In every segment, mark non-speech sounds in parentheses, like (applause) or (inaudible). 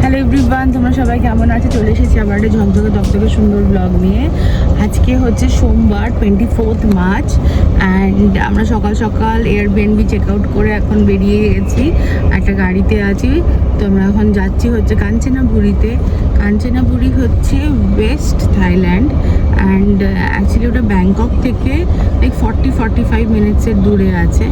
Hello everyone তোমরা সবাই কেমন আছে? চলে এসেছি আবার একটা ঝকঝকে দকদকে সুন্দর ব্লগ নিয়ে। আজকে হচ্ছে সোমবার টোয়েন্টি ফোর্থ মার্চ অ্যান্ড আমরা সকাল সকাল এয়ারবিএনবি চেক আউট করে এখন বেরিয়ে গেছি। একটা গাড়িতে আছি। তো আমরা এখন যাচ্ছি হচ্ছে কাঞ্চনাপুরীতে। কাঞ্চনাপুরী হচ্ছে ওয়েস্ট থাইল্যান্ড অ্যান্ড অ্যাকচুয়ালি ওটা ব্যাংকক থেকে লাইক ফর্টি ফর্টি ফাইভ মিনিটসের দূরে আছে।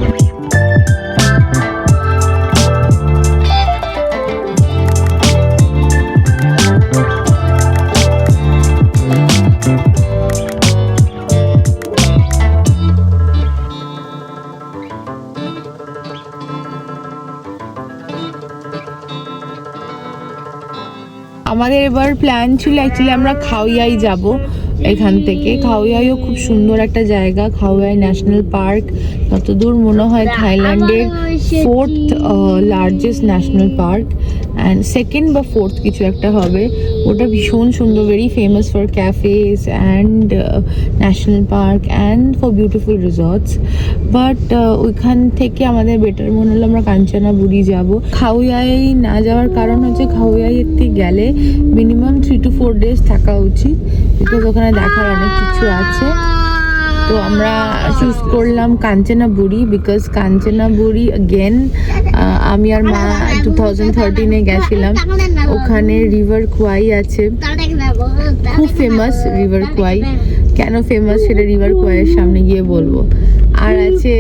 আমাদের এবার প্ল্যান ছিল অ্যাকচুয়ালি আমরা খাওয়াই যাব। এখান থেকে। খাওয়াইও খুব সুন্দর একটা জায়গা, খাওয়াই ন্যাশনাল পার্ক। যতদূর মনে হয় থাইল্যান্ডের fourth largest national park. And second বা ফোর্থ কিছু একটা হবে। ওটা ভীষণ সুন্দর very famous for cafes and national park and for beautiful resorts but ওইখান থেকে আমাদের বেটার মনে হলো আমরা কাঞ্চনাবুড়ি যাব। খাওয়াই না যাওয়ার কারণ হচ্ছে খাওয়াইতে গেলে minimum three two four days থাকা উচিত। বিকজ ওখানে দেখার অনেক কিছু আছে। তো আমরা চুজ করলাম কাঞ্চনাবুড়ি বিকজ কাঞ্চনাবুড়ি গেন আমি আর মা টু থাউজেন্ড থার্টিনে গেছিলাম। ওখানে রিভার কোয়াই আছে। খুব ফেমাস রিভার কোয়াই কেন ফেমাস সেটা রিভার কোয়াইয়ের সামনে গিয়ে বলব। আর আছে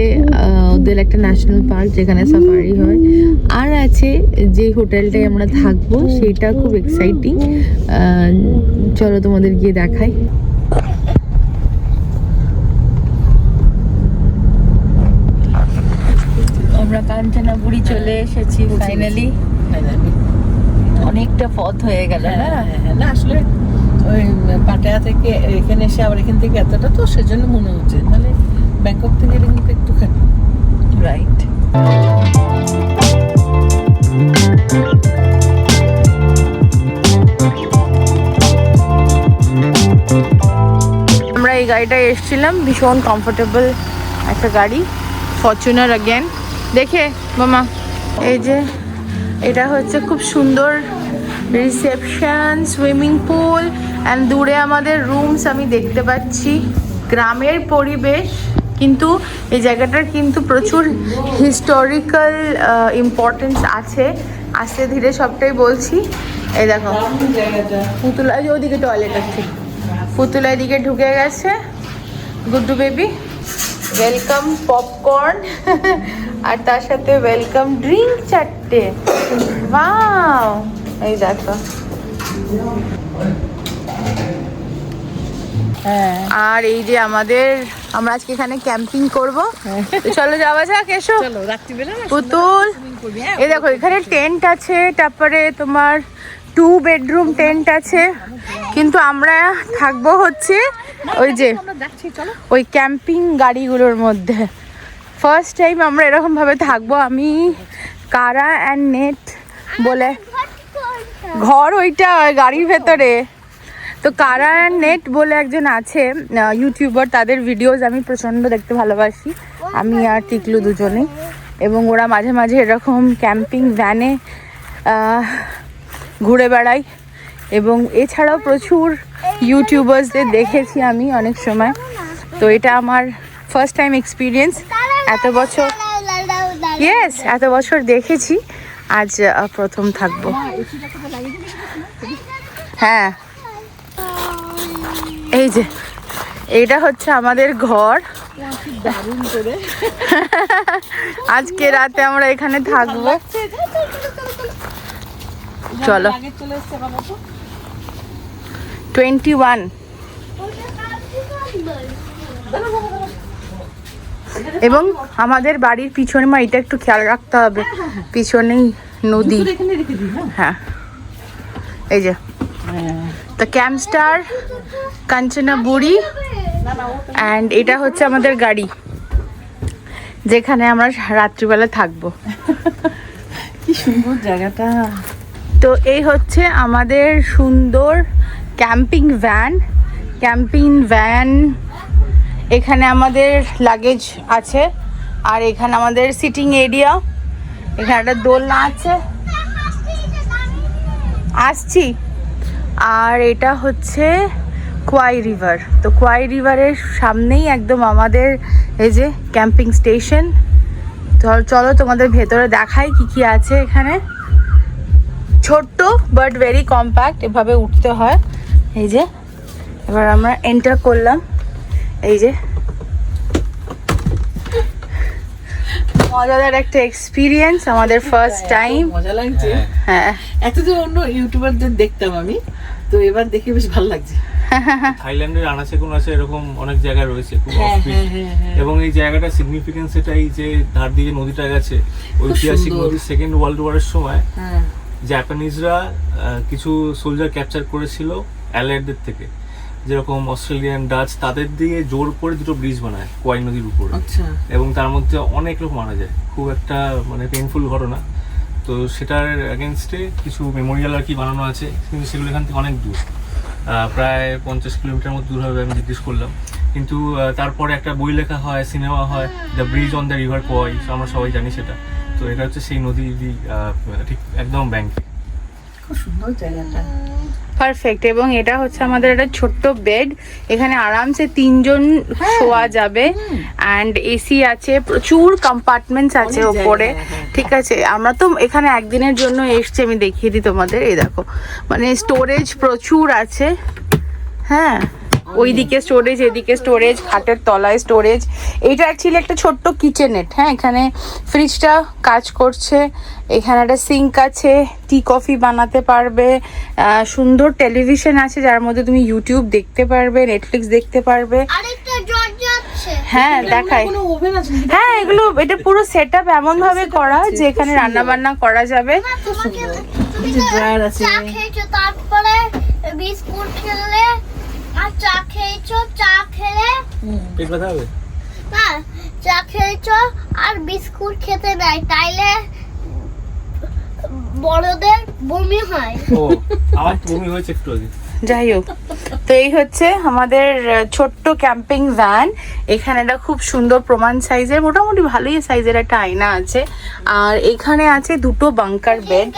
ওদের একটা ন্যাশনাল পার্ক যেখানে সাফারি হয়। আর আছে যে হোটেলটায় আমরা থাকব সেটা খুব এক্সাইটিং চলো তোমাদের গিয়ে দেখাই। আমরা কাঞ্চনাপুরি চলে এসেছি ফাইনালি অনেকটা পথ হয়ে গেল না? হ্যাঁ, না আসলে ওই পাটায়া থেকে এখানে এসে আবার এখান থেকে এতটা তো সেজন্য মনে হচ্ছে। মানে ব্যাংকক থেকে এলে কিন্তু একটুখানি। রাইট আমরা এই গাড়িটায় এসেছিলাম ভীষণ কমফোর্টেবল একটা গাড়ি ফরচুনার অ্যাগেন দেখে মামা এই যে এটা হচ্ছে খুব সুন্দর রিসেপশন সুইমিং পুল অ্যান্ড দূরে আমাদের রুমস আমি দেখতে পাচ্ছি। গ্রামের পরিবেশ। কিন্তু এই জায়গাটার কিন্তু প্রচুর হিস্টোরিক্যাল ইম্পর্টেন্স আছে। আস্তে ধীরে সবটাই বলছি। এই দেখো পুতুলা ওদিকে টয়লেট আছে। পুতুলা এদিকে ঢুকে গেছে। গুড্ডু বেবি ওয়েলকাম পপকর্ন আর তার সাথে ওয়েলকাম ড্রিঙ্ক চারটে। ওয়াও এই দেখো। হ্যাঁ। আর এই যে আমাদের আমরা আজকে এখানে ক্যাম্পিং করব। চলো যাওয়া যাক এসো। চলো রাত্রিবেলা পুতুল। হ্যাঁ এই দেখো এখানে টেন্ট আছে তারপরে তোমার টু বেডরুম টেন্ট আছে। কিন্তু আমরা থাকব হচ্ছে ওই যে আমরা যাচ্ছি চলো। ওই ক্যাম্পিং গাড়িগুলোর মধ্যে। ফার্স্ট টাইম আমরা এরকম ভাবে থাকব আমি কারা অ্যান্ড নেট বলে। ঘর ওইটা ওই গাড়ির ভেতরে। তো কারা নেট বলে একজন আছে ইউটিউবার তাদের ভিডিওস আমি প্রচণ্ড দেখতে ভালোবাসি। আমি আর টিকলু দুজনেই। এবং ওরা মাঝে মাঝে এরকম ক্যাম্পিং ভ্যানে ঘুরে বেড়ায়। এবং এছাড়াও প্রচুর ইউটিউবার্সদের দেখেছি আমি অনেক সময়। তো এটা আমার ফার্স্ট টাইম এক্সপিরিয়েন্স এত বছর ইয়েস এত বছর দেখেছি। আজ প্রথম থাকব। হ্যাঁ। এই যে এইটা হচ্ছে আমাদের ঘর। আজকে রাতে আমরা এখানে থাকব। চলো। Twenty one. এবং আমাদের বাড়ির পিছনে মা এটা একটু খেয়াল রাখতে হবে। পিছনেই নদী। হ্যাঁ? হ্যাঁ। এই যে তো ক্যাম্পস্টার কাঞ্চনাবুড়ি অ্যান্ড এটা হচ্ছে আমাদের গাড়ি যেখানে আমরা রাত্রিবেলা থাকব। (laughs) কি সুন্দর জায়গাটা। তো এই হচ্ছে আমাদের সুন্দর ক্যাম্পিং ভ্যান। ক্যাম্পিং ভ্যান এখানে আমাদের লাগেজ আছে আর এখানে আমাদের সিটিং এরিয়া। এখানে একটা দোলনা আছে। আসছি। আর এটা হচ্ছে কোয়াই রিভার তো কোয়াই রিভারের সামনেই একদম আমাদের এই যে ক্যাম্পিং স্টেশন চলো তোমাদের ভেতরে দেখাই কি কি আছে এখানে। ছোট্ট বাট ভেরি কম্প্যাক্ট এভাবে উঠতে হয়। এই যে এবার আমরা এন্টার করলাম। এই যে। মজাদার একটা এক্সপিরিয়েন্স আমাদের ফার্স্ট টাইম মজা লাগছে। হ্যাঁ। এতদিন অন্য ইউটিউবারদের দেখতাম আমি। তো এবার দেখে বেশ ভালো লাগছে। থাইল্যান্ডের আনাচে কোন আছে এরকম অনেক জায়গা রয়েছে খুব হ্যাঁ। হ্যাঁ হ্যাঁ এবং এই জায়গাটা সিগনিফিকেন্স এটাই যে ধার দিয়ে নদীটা গেছে ঐতিহাসিক। নদী সেকেন্ড ওয়ার্ল্ড ওয়ারের সময় জাপানিজরা কিছু সোলজার ক্যাপচার করেছিল অ্যালাইডদের থেকে। যেরকম অস্ট্রেলিয়ান ডাচ তাদের দিয়ে জোর করে দুটো ব্রিজ বানায় কোয়াই নদীর উপরে। আচ্ছা। এবং তার মধ্যে অনেক লোক মারা যায়। খুব একটা মানে পেইনফুল ঘটনা। তো সেটার অ্যাগেনস্টে কিছু মেমোরিয়াল আর কি বানানো আছে, কিন্তু সেগুলো এখান থেকে অনেক দূর। প্রায় পঞ্চাশ কিলোমিটার মতো দূর হবে আমি জিজ্ঞেস করলাম। কিন্তু তারপরে একটা বই লেখা হয় সিনেমা হয় the bridge on the river Kwai আমরা সবাই জানি সেটা। তো এটা হচ্ছে সেই নদী ঠিক একদম ব্যাংকে খুব সুন্দর জায়গাটা। পারফেক্ট এবং এটা হচ্ছে আমাদের একটা ছোট্ট বেড। এখানে আরামসে তিনজন শোয়া যাবে। অ্যান্ড এসি আছে প্রচুর কম্পার্টমেন্টস আছে ওপরে। হ্যাঁ, হ্যাঁ। ঠিক আছে আমরা তো এখানে একদিনের জন্য এসছি আমি দেখিয়ে দিই তোমাদের। এই দেখো মানে স্টোরেজ প্রচুর আছে। হ্যাঁ। ওইদিকে স্টোরেজ এদিকে স্টোরেজ খাটের তলায় স্টোরেজ এইটা অ্যাকচুয়ালি একটা ছোট্ট কিচেনেট হ্যাঁ এখানে ফ্রিজটা কাজ করছে। এখানে একটা সিঙ্ক আছে টি কফি বানাতে পারবে। সুন্দর টেলিভিশন আছে যার মধ্যে তুমি ইউটিউব দেখতে পারবে নেটফ্লিক্স দেখতে পারবে। আরেকটা হ্যাঁ দেখাই কোনো ওভেন আছে নাকি? হ্যাঁ এগুলো এটা পুরো সেট আপ এমন ভাবে করা যে এখানে রান্না বান্না করা যাবে। আছে। চা খেয়েছো তারপরে বিস্কুট খেলে আর চা খেয়েছো চা খেলে? পেট ব্যথা হবে? না চা খেয়েছো আর বিস্কুট খেতে নাই তাইলে বড়দের বমি হয়। ও আমার বমি হয়েছে একটু আগে। যাই হোক তো এই হচ্ছে আমাদের ছোট্ট ক্যাম্পিং ভ্যান। এখানে একটা খুব সুন্দর প্রমাণ সাইজের মোটামুটি ভালোই সাইজের একটা আয়না আছে। আর এখানে আছে দুটো বাংকার বেড।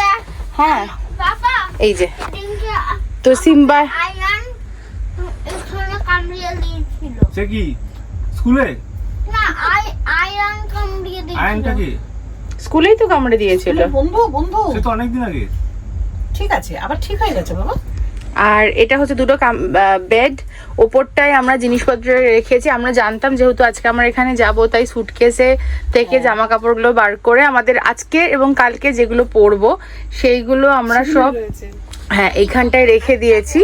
হ্যাঁ এই যে। তো সিম্বা আয়রন এখানে কামড়িয়ে দিয়েছিল সে কি? স্কুলে? না আই আয়রন কামড়িয়ে দিয়েছিল। কি? স্কুলেই তো কামড়ে দিয়েছিল। বন্ধু বন্ধু। সে তো অনেকদিন আগে। ঠিক আছে আবার ঠিক হয়ে গেছে বাবা। আর এটা হচ্ছে দুটো বেড ওপরটায় আমরা জিনিসপত্র রেখেছি। আমরা জানতাম যেহেতু আজকে আমরা এখানে যাব তাই সুটকেসে থেকে জামা কাপড়গুলো বার করে আমাদের আজকে এবং কালকে যেগুলো পরবো সেইগুলো আমরা সব হ্যাঁ এইখানটায় রেখে দিয়েছি।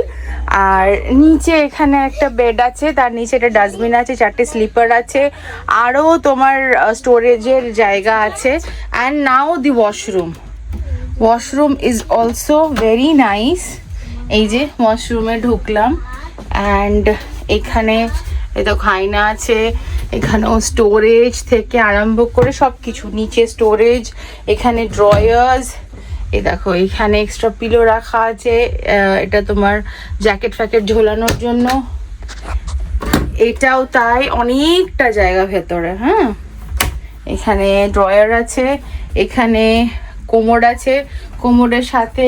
আর নিচে এখানে একটা বেড আছে, তার নিচে একটা ডাস্টবিন আছে, চারটে স্লিপার আছে আরও তোমার স্টোরেজের জায়গা আছে and now the washroom washroom is also very nice এই যে ওয়াশরুমে ঢুকলাম অ্যান্ড এখানে তো খাইনা আছে, এখানেও স্টোরেজ থেকে আরম্ভ করে সব কিছু নিচে স্টোরেজ এখানে ড্রয়ার্স এই দেখো, এখানে এক্সট্রা পিলো রাখা আছে এটা তোমার জ্যাকেট ফ্যাকেট ঝোলানোর জন্য। এটাও তাই অনেকটা জায়গা ভেতরে হ্যাঁ? এখানে ড্রয়ার আছে, এখানে কোমোড আছে কোমোডের সাথে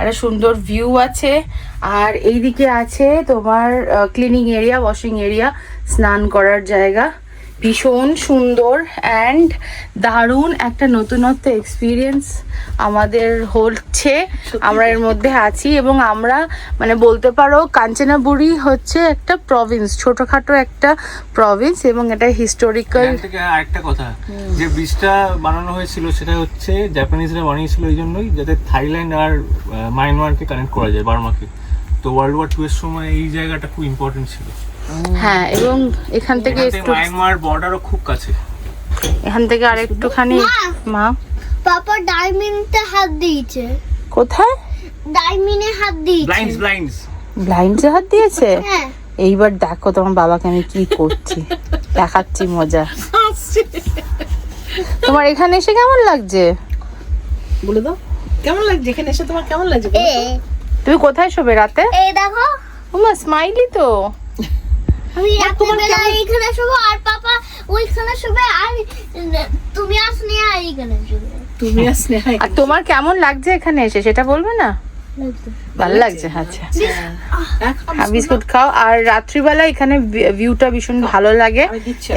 একটা সুন্দর ভিউ আছে, আর এইদিকে আছে তোমার ক্লিনিং এরিয়া ওয়াশিং এরিয়া স্নান করার জায়গা। ভীষণ সুন্দর অ্যান্ড দারুণ একটা নতুনত্ব এক্সপিরিয়েন্স আমাদের হচ্ছে। আমরা এর মধ্যে আছি এবং আমরা মানে বলতে পারো কাঞ্চনাবুড়ি হচ্ছে একটা প্রভিন্স ছোটখাটো একটা প্রভিন্স এবং এটা হিস্টোরিক্যাল আরেকটা কথা যে ব্রিজটা বানানো হয়েছিল সেটা হচ্ছে জাপানিজরা বানিয়েছিল এই জন্যই যাতে থাইল্যান্ড আর মায়ানমারকে কানেক্ট করা যায় বার্মাকে তো ওয়ার্ল্ড ওয়ার টু এর সময় এই জায়গাটা খুব ইম্পর্টেন্ট ছিল। হ্যাঁ এবং এখান থেকে এখান থেকে একটু মায়ানমার বর্ডারও খুব কাছে। এখান থেকে আর একটুখানি মা পাপা ডাইমিনতে হাত দিয়েছে। কোথায়? ডাইমিনে হাত দিয়েছে। ব্লাইন্ডস ব্লাইন্ডস ব্লাইন্ডে হাত দিয়েছে? হ্যাঁ। এইবার দেখো তোমার বাবাকে আমি কি করছি। দেখাচ্ছি মজা। তোমার এখানে এসে কেমন লাগছে? বলে দাও। কেমন লাগছে? এখানে এসে তোমার কেমন লাগছে? তুমি কোথায় শোবে রাতে? এই দেখো। ওমা স্মাইলি তো। আমি রাত্রিবেলা এইখানে শুবো আর পাপা ওইখানে শুবে আর তুমি আসলে আর এইখানে শুবে। তুমি আর আর তোমার কেমন লাগছে এখানে এসে? সেটা বলবে না? ভালো লাগছে আচ্ছা। হ্যাঁ, বিস্কুট খাও। আর রাত্রিবেলা এখানে ভিউটা ভীষণ ভালো লাগে।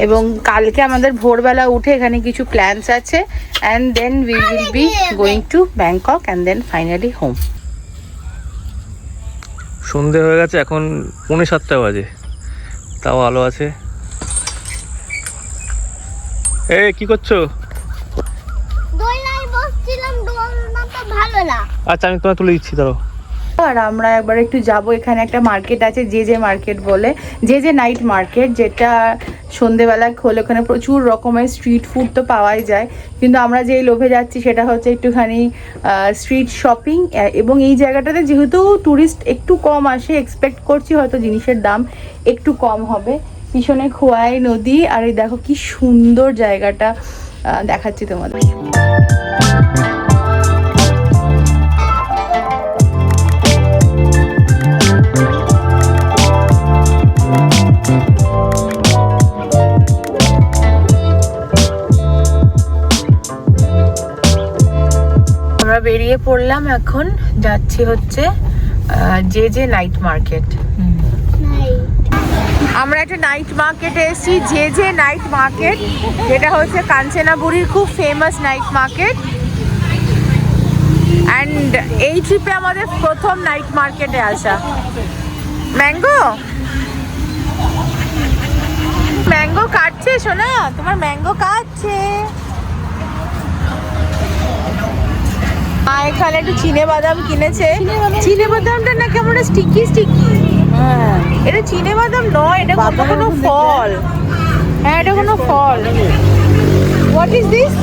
এবং কালকে আমাদের ভোরবেলা উঠে এখানে কিছু প্ল্যানস আছে। And then we will be going to Bangkok and then finally home সন্ধে হয়ে গেছে এখন পৌনে সাতটা বাজে। তাও আলো আছে। এ কি করছ? দোলনায় বসছিলাম দোলনাটা ভালো না। আচ্ছা আমি তোমার তুলে দিচ্ছি ধরো আর আমরা একবার একটু যাব, এখানে একটা মার্কেট আছে, যে যে মার্কেট বলে, যে যে নাইট মার্কেট যেটা সন্ধেবেলা খোলে ওখানে প্রচুর রকমের স্ট্রিট ফুড তো পাওয়াই যায়। কিন্তু আমরা যেই লোভে যাচ্ছি সেটা হচ্ছে একটুখানি স্ট্রিট শপিং এবং এই জায়গাটাতে যেহেতু ট্যুরিস্ট একটু কম আসে এক্সপেক্ট করছি হয়তো জিনিসের দাম একটু কম হবে। পিছনে খোয়াই নদী, আর এই দেখো কি সুন্দর জায়গাটা দেখাচ্ছি তোমাদের। বেরিয়ে পড়লাম এখন, যাচ্ছি হচ্ছে যে যে নাইট মার্কেট আমরা একটা নাইট মার্কেটে এসেছি, যে যে নাইট মার্কেট যেটা হচ্ছে কাঞ্চনাবুরির খুব ফেমাস নাইট মার্কেট অ্যান্ড এই ট্রিপে আমাদের প্রথম নাইট মার্কেটে আসা। ম্যাঙ্গো ম্যাঙ্গো কাটছে শোনা তোমার ম্যাঙ্গো কাটছে। মা এখানে একটু চিনে বাদাম কিনেছে। চিনে বাদামটা না কেমন স্টিকি স্টিকি হ্যাঁ। এটা চিনে বাদাম নয় এটা কোনো কোনো ফল। হ্যাঁ এটা কোনো ফল। হোয়াট ইজ দিস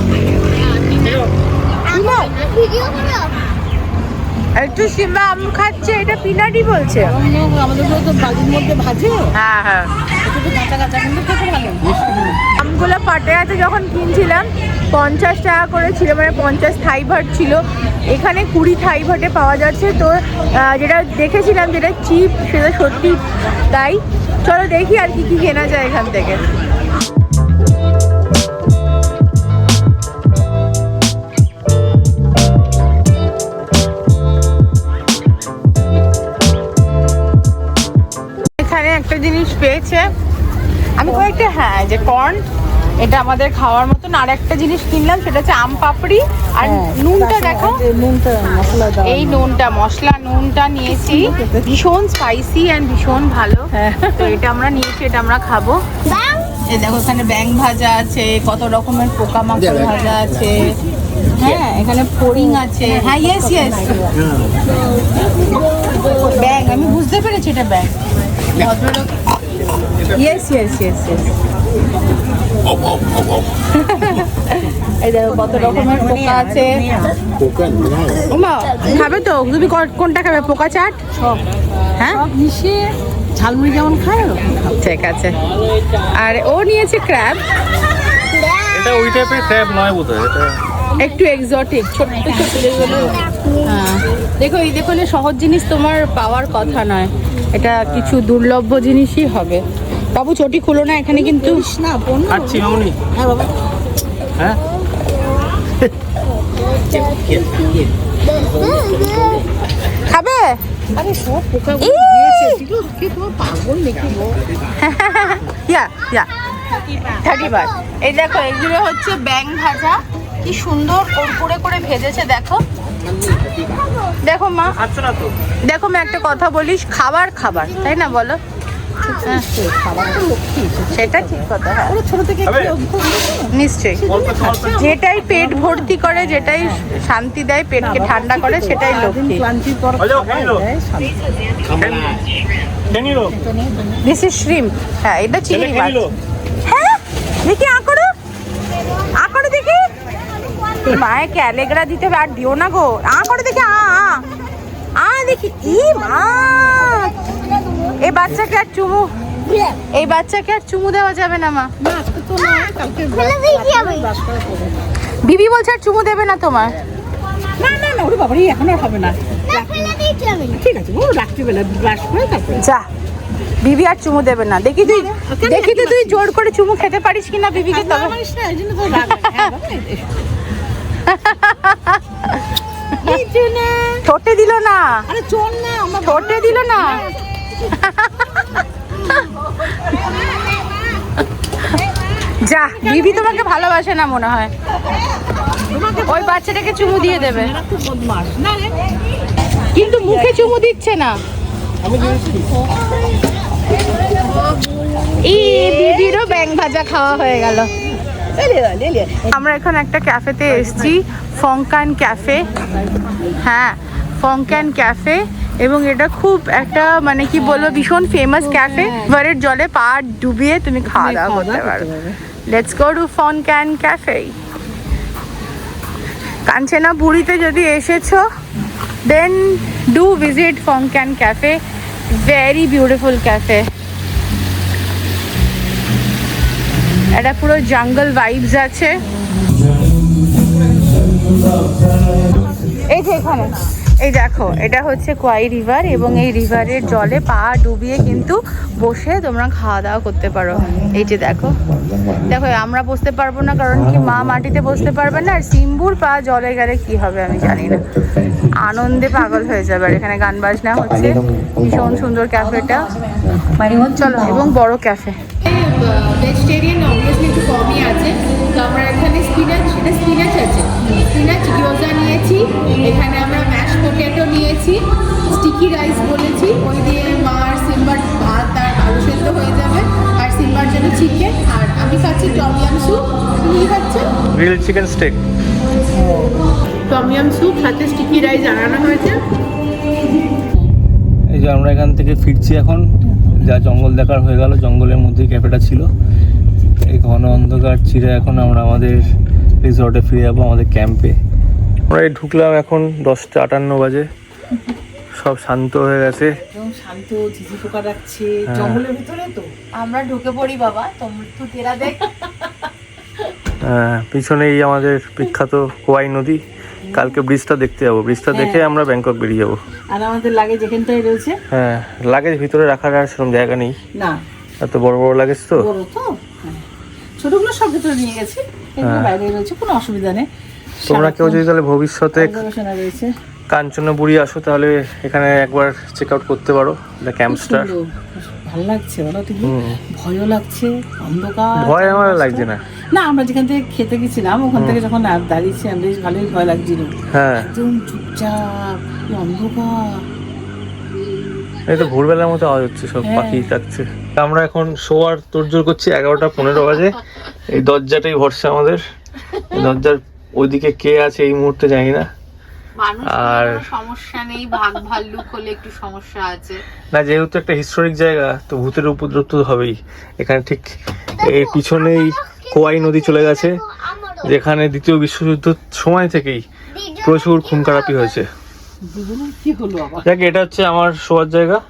একটু সিম্বা আম খাচ্ছে এটা পিনাটি বলছে। আমাদের তো তো মধ্যে ভাজে। হ্যাঁ হ্যাঁ। আমগুলো পাটায়াতে যখন কিনছিলাম পঞ্চাশ টাকা করে ছিল মানে পঞ্চাশ থাই ভাট ছিল। এখানে কুড়ি থাই ভাটে পাওয়া যাচ্ছে। তো যেটা দেখেছিলাম যেটা চিপ সেটা সত্যি তাই। চলো দেখি আর কি কি কেনা যায় এখান থেকে। এখানে একটা জিনিস পেয়েছে। আমি কয়েকটা হ্যাঁ যে কর্ন এটা আমাদের খাওয়ার মতন আর একটা জিনিস কিনলাম সেটা হচ্ছে আম পাপড়ি আর নুনটা দেখো। নুনটা মশলা এই নুনটা মশলা নুনটা নিয়েছি। ভীষণ স্পাইসি অ্যান্ড ভীষণ ভালো। হ্যাঁ। তো এটা আমরা নিয়েছি এটা আমরা খাব। এই দেখো এখানে ব্যাং ভাজা আছে কত রকমের পোকামাকড় ভাজা আছে। হ্যাঁ এখানে ফড়িং আছে। হ্যাঁ ইয়েস ইয়েস ব্যাং আমি বুঝতে পেরেছি এটা ব্যাং ভদ্রলোক ইয়েস ইয়েস ইয়েস ইয়েস এই দেখো কত রকমের পোকা আছে? ওমা খাবে তো। তুমি ক- কোনটা খাবে? পোকা চাট? হ্যাঁ? মিশিয়ে ঝালমুড়ি যেমন খায় ঠিক আছে। আর ও নিয়েছে ক্র্যাব এটা ওই টাইপের ক্র্যাব নয় বোধ এটা একটু এক্সোটিক ছোট্ট ছোট্ট। হ্যাঁ দেখো এই দেখো না সহজ জিনিস তোমার পাওয়ার কথা নয়। এটা কিছু দুর্লভ্য জিনিসই হবে। বাবু চটি খুলো না এখানে কিন্তু না বোন খাচ্ছি মামনি হ্যাঁ বাবা। হ্যাঁ? খাবে? আরে সব পোকা দিয়েছে ঠিক আছে কে তোমার পাগল নাকি গো? (laughs) ইয়া ইয়া। থার্টি বার এই দেখো এগুলো হচ্ছে ব্যাং ভাজা। কি সুন্দর করে করে ভেজেছে দেখো। দেখো মা। তো দেখো মা একটা কথা বলিস খাবার খাবার তাই না বলো? হ্যাঁ, খাবার তো লক্ষ্মী সেটা ঠিক কথা হ্যাঁ। ছোট থেকে? নিশ্চয়ই। যেটাই পেট ভর্তি করে যেটাই শান্তি দেয় পেটকে ঠান্ডা করে সেটাই লক্ষ্মী। দিস ইজ শ্রিম হ্যাঁ এটা চিংড়ি মাছ। হ্যাঁ দেখি আ করো আ করো দেখি। মায়ে ক্যালেগরা দিতে হবে? আর দিও না গো। আ করো দেখি আ আ। আ দেখি। ই মা। এই বাচ্চাকে আর চুমু এই বাচ্চাকে আর চুমু দেওয়া যাবে না মা। বিবি বলছে আর চুমু দেবে না তোমার। না না না ওরে বাবারে এখন আর হবে না। না ফেলে দিয়েছি আমি। ঠিক আছে ও রাত্রিবেলা ব্রাশ করে তারপরে যা বিবি আর চুমু দেবে না। দেখি তুই দেখি তো তুই জোর করে চুমু খেতে পারিস কিনা বিবিকে তবে। হ্যাঁ। ঠোঁটে দিল না। আরে চল না আমার ঠোঁটে দিল না যা, বিবি তোমাকে ভালোবাসে না মনে হয়? ওই বাচ্চাটাকে চুমু দিয়ে দেবে। কিন্তু মুখে চুমু দিচ্ছে না। ই, বিবিরও ব্যাং ভাজা খাওয়া হয়ে গেল। আমরা এখন একটা ক্যাফেতে এসেছি ফংকান ক্যাফে। হ্যাঁ ফংকান ক্যাফে। এবং এটা খুব একটা মানে কি বলব ভীষণ ফেমাস ক্যাফে এবারের জলে পা ডুবিয়ে তুমি খাওয়া দাওয়া করতে পারো। Let's go to Phonkan cafe কাঞ্চনাপুরীতে যদি এসেছ then do visit Phon Kan cafe very beautiful cafe এটা পুরো জঙ্গল ভাইবস আছে। এই যে এখানে। এই দেখো, এটা হচ্ছে কোয়াই রিভার এবং এই রিভারের জলে পা ডুবিয়ে কিন্তু বসে তোমরা খাওয়া দাওয়া করতে পারো। এই যে দেখো। দেখো, আমরা বসতে পারব না কারণ কি মা মাটিতে বসতে পারবে না, আর সিম্বুর পা জলে গেলে কি হবে আমি জানি না। আনন্দে পাগল হয়ে যাবে, আর এখানে গান বাজনা হচ্ছে। ভীষণ সুন্দর ক্যাফেটা চলো, এবং বড় ক্যাফে ভেজিটেরিয়ান অবভিয়াসলি একটু কমই আছে। তো আমরা এখানে স্পিনাচ এটা স্পিনাচ আছে। স্পিনাচ গিয়োজা নিয়েছি। এখানে আমরা ম্যাশ পটেটো নিয়েছি। স্টিকি রাইস বলেছি। ওই দিয়ে মা আর সিম্বার ভাত আর আলু সেদ্ধ হয়ে যাবে। আর সিম্বার জন্য চিকেন আর আমি খাচ্ছি টমিয়াম স্যুপ তুমি কি খাচ্ছেন grill chicken steak tom yum soup সাথে স্টিকি রাইস আনানো হয়েছে। এই যে আমরা এখান থেকে ফিরছি এখন। যা জঙ্গল দেখার হয়ে গেল জঙ্গলের মধ্যেই ক্যাফেটা ছিল। এই ঘন অন্ধকার চিরে এখন আমরা আমাদের রিসর্টে ফিরে যাব আমাদের ক্যাম্পে। আমরা এই ঢুকলাম এখন দশটা আটান্ন বাজে। সব শান্ত হয়ে গেছে। একদম শান্ত ঝিঝি পোকা ডাকছে। হ্যাঁ। জঙ্গলের ভিতরে তো। আমরা ঢুকে পড়ি বাবা তোমরা তুই তেরা দেখ। আহ, পিছনেই আমাদের বিখ্যাত কোয়াই নদী। কালকে ব্রিজটা দেখতে যাব। ব্রিজটা দেখে আমরা ব্যাংকক বেরিয়ে যাব। আর আমাদের লাগে যেখানটায় রয়েছে? হ্যাঁ লাগেজ ভিতরে রাখার আর সেরকম জায়গা নেই। না। এত বড় বড় লাগেজ তো? বড় তো? হ্যাঁ। ছোটগুলো সব ভিতরে নিয়ে গেছি। এগুলো হ্যাঁ। বাইরে রয়েছে কোনো অসুবিধা নেই। তোমরা কেউ যদি তাহলে ভবিষ্যতে কাঞ্চনপুরি আসো তাহলে এখানে একবার চেক আউট করতে পারো। The Campster. ভালো লাগছে বলো তুমি? ভয়ও লাগছে অন্ধকার ভয় আমার লাগছে না। না আমরা যেখান থেকে খেতে গেছিলাম ওখান থেকে যখন আর দাঁড়িয়েছিলাম বেশ ভালোই ভয় লাগছিল। হ্যাঁ। একদম চুপচাপ অন্ধকার। এই তো ভোরবেলার মতো আওয়াজ হচ্ছে সব হ্যাঁ। পাখি ডাকছে। আমরা এখন শোয়ার তোড়জোড় করছি এগারোটা পনেরো বাজে। এই দরজাটাই ভরসা আমাদের। দরজার ওইদিকে কে আছে এই মুহূর্তে জানি না। আর- সমস্যা নেই ভাগ ভাল্লুক হলে একটু সমস্যা আছে। না যেহেতু একটা হিস্টোরিক জায়গা তো ভূতের উপদ্রব তো হবেই। এখানে ঠিক এর পিছনেই কোয়াই নদী চলে গেছে যেখানে দ্বিতীয় বিশ্বযুদ্ধের সময় থেকেই প্রচুর খুন খারাপি হয়েছে। দুজনে কি হলো আবার? দেখ এটা হচ্ছে আমার শোয়ার জায়গা।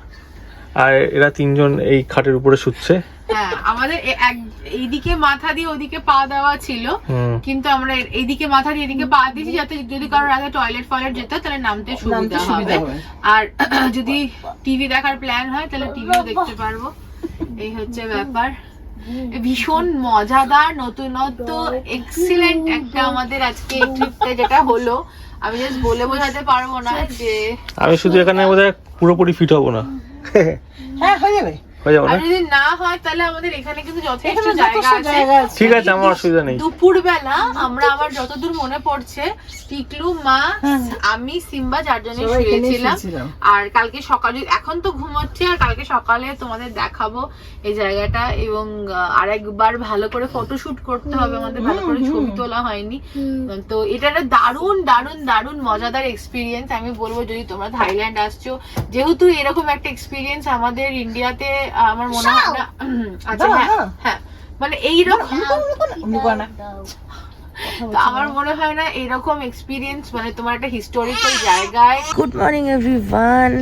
আর এরা তিনজন এই খাটের উপরে শুচ্ছে। হ্যাঁ আমাদের এক এইদিকে মাথা দিয়ে ওদিকে পা দেওয়া ছিল। হুম। কিন্তু আমরা এইদিকে মাথা দিয়ে এদিকে পা দিয়েছি যাতে যদি কারও রাতে টয়লেট ফয়লেট যেত তাহলে নামতে নামতে সুবিধা হবে। আর (clears throat) যদি টিভি দেখার প্ল্যান হয় তাহলে টিভিও দেখতে পারব। এই হচ্ছে ব্যাপার। ভীষণ মজাদার নতুনত্ব এক্সিলেন্ট একটা আমাদের আজকে ট্রিপটা যেটা হলো। আমি জাস্ট বলে বোঝাতে পারব না যে আমি শুধু এখানে বোধহয় পুরোপুরি ফিট হব না। হ্যাঁ হয়ে যাবে হয়ে যাব না? যদি না হয় তাহলে আমাদের এখানে কিন্তু যথেষ্ট জায়গা আছে। ঠিক আছে আমার অসুবিধা নেই। দুপুর আমরা আমার যতদূর মনে পড়ছে টিকলু মা আমি সিম্বা চারজনে শুয়েছিলাম। শুয়েছিলাম। আর কালকে সকালে এখন তো ঘুমোচ্ছে আর কালকে সকালে তোমাদের দেখাবো এই জায়গাটা। এবং আরেকবার ভালো করে ফটোশুট করতে হবে আমাদের ভালো করে ছবি তোলা হয়নি। তো এটা একটা দারুণ দারুণ দারুণ মজাদার এক্সপিরিয়েন্স আমি বলব যদি তোমরা থাইল্যান্ড আসছো যেহেতু এরকম একটা এক্সপিরিয়েন্স আমাদের ইন্ডিয়াতে আমার মনে হয় না আচ্ছা হ্যাঁ হ্যাঁ। মানে এইরকম আমার মনে হয় না এরকম এক্সপিরিয়েন্স মানে তোমার একটা হিস্টোরিক্যাল জায়গায় good morning everyone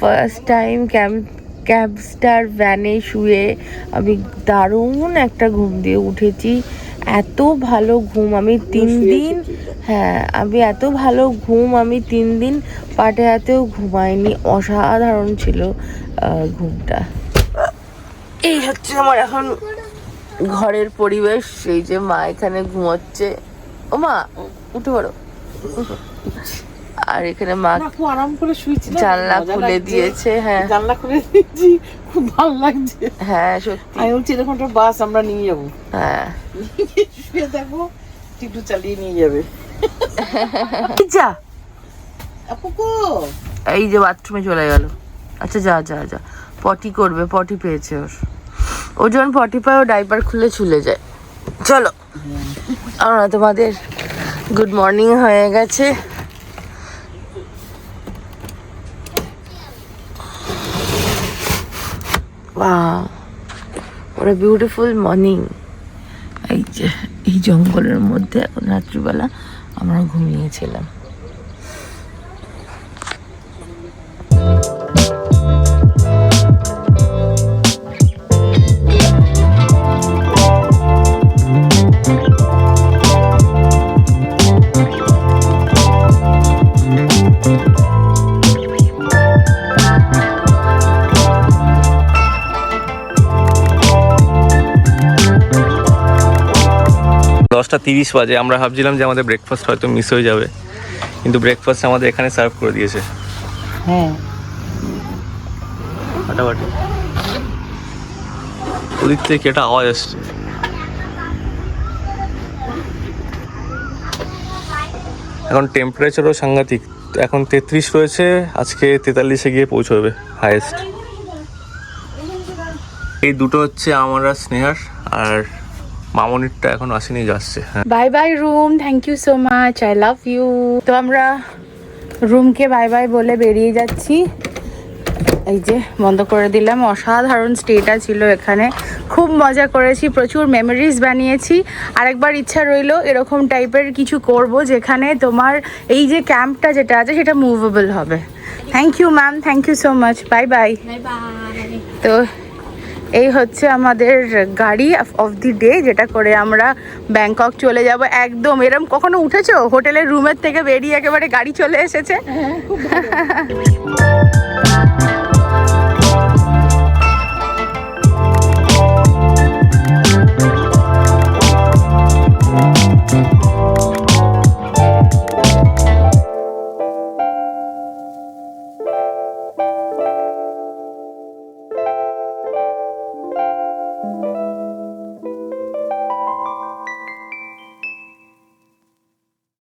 first time camp Campster ভ্যানে শুয়ে আমি দারুণ একটা ঘুম দিয়ে উঠেছি। এত ভালো ঘুম আমি তিন দিন হ্যাঁ আমি এত ভালো ঘুম আমি তিন দিন পাটে হাতেও ঘুমাইনি অসাধারণ ছিল ঘুমটা। এই হচ্ছে আমার এখন ঘরের পরিবেশ সেই যে মা এখানে ঘুমাচ্ছে। ও মা উঠে পড়ো আর এখানে মা খুব আরাম করে শুয়েছি জানলা খুলে দিয়েছে হ্যাঁ। জানলা খুলে দিয়েছি খুব ভালো লাগছে। হ্যাঁ সত্যি। আমি বলছি এরকম একটা বাস আমরা নিয়ে যাব। হ্যাঁ। শুয়ে থাকব টিকটু চালিয়ে নিয়ে যাবে। যা? আপুকো এই যে বাথরুমে চলে গেল। আচ্ছা যা যা যা। পটি করবে পটি পেয়েছে ওর। ও যখন পটি পায় ও ডাইপার খুলে ছুলে যায়। চলো। আমরা তোমাদের গুড মর্নিং হয়ে গেছে। ওরা বিউটিফুল মর্নিং এই যে এই জঙ্গলের মধ্যে এখন রাত্রিবেলা আমরা ঘুমিয়েছিলাম। তিরিশ বাজে। আমরা ভাবছিলাম যে আমাদের ব্রেকফাস্ট হয়তো মিস হয়ে যাবে। কিন্তু ব্রেকফাস্ট আমাদের এখানে সার্ভ করে দিয়েছে। হ্যাঁ। ফাটাফাটি। ওদিক থেকে কি একটা আওয়াজ আসছে। এখন টেম্পারেচারও সাংঘাতিক। এখন তেত্রিশ রয়েছে আজকে তেতাল্লিশে গিয়ে পৌঁছবে হায়েস্ট এই দুটো হচ্ছে আমরা স্নেহার আর মামনিরটা এখন আসেনি যাচ্ছে হ্যাঁ। Bye bye room thank you so much I love you তো আমরা রুমকে বাই বাই বলে বেরিয়ে যাচ্ছি। এই যে বন্ধ করে দিলাম। অসাধারণ স্টেটা ছিল এখানে। খুব মজা করেছি প্রচুর মেমোরিজ বানিয়েছি। আরেকবার ইচ্ছা রইল এরকম টাইপের কিছু করব যেখানে তোমার এই যে ক্যাম্পটা যেটা আছে সেটা মুভেবল হবে। Thank you ma'am thank you so much bye bye তো এই হচ্ছে আমাদের গাড়ি অফ দি ডে যেটা করে আমরা ব্যাংকক চলে যাব একদম। এরম কখনো উঠেছো? হোটেলের রুমের থেকে বেরিয়ে একেবারে গাড়ি চলে এসেছে?